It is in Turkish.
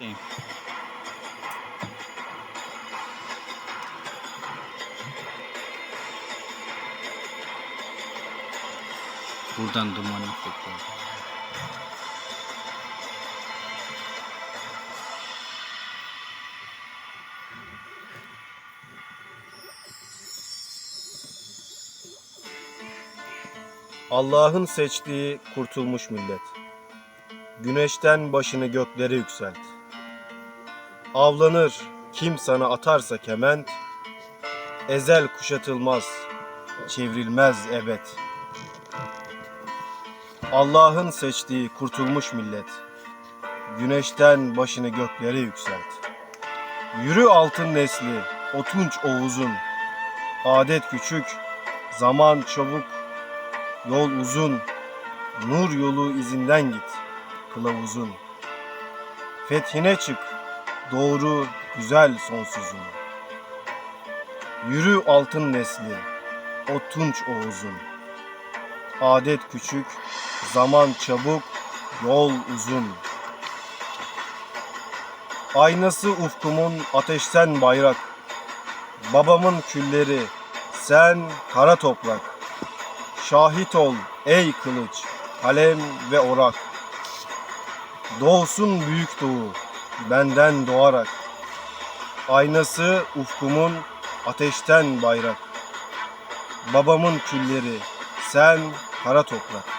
Değil. Buradan duman yükseliyor. Allah'ın seçtiği kurtulmuş millet. Güneşten başını göklere yükselt. Avlanır kim sana atarsa kement, ezel kuşatılmaz, çevrilmez ebed. Allah'ın seçtiği kurtulmuş millet. Güneşten başını göklere yükselt. Yürü altın nesli, otunç Oğuz'un. Adet küçük, zaman çabuk, Yol uzun, nur yolu izinden git, kılavuzun. Fethine çık, doğru, güzel sonsuzun. Yürü altın nesli, o tunç Oğuz'un. Adet küçük, zaman çabuk, yol uzun. Aynası ufkumun ateşten bayrak, babamın külleri, sen kara toprak. Şahit ol ey kılıç, kalem ve orak. Doğsun büyük doğu, benden doğarak. Aynası ufkumun ateşten bayrak. Babamın külleri, sen kara toprak.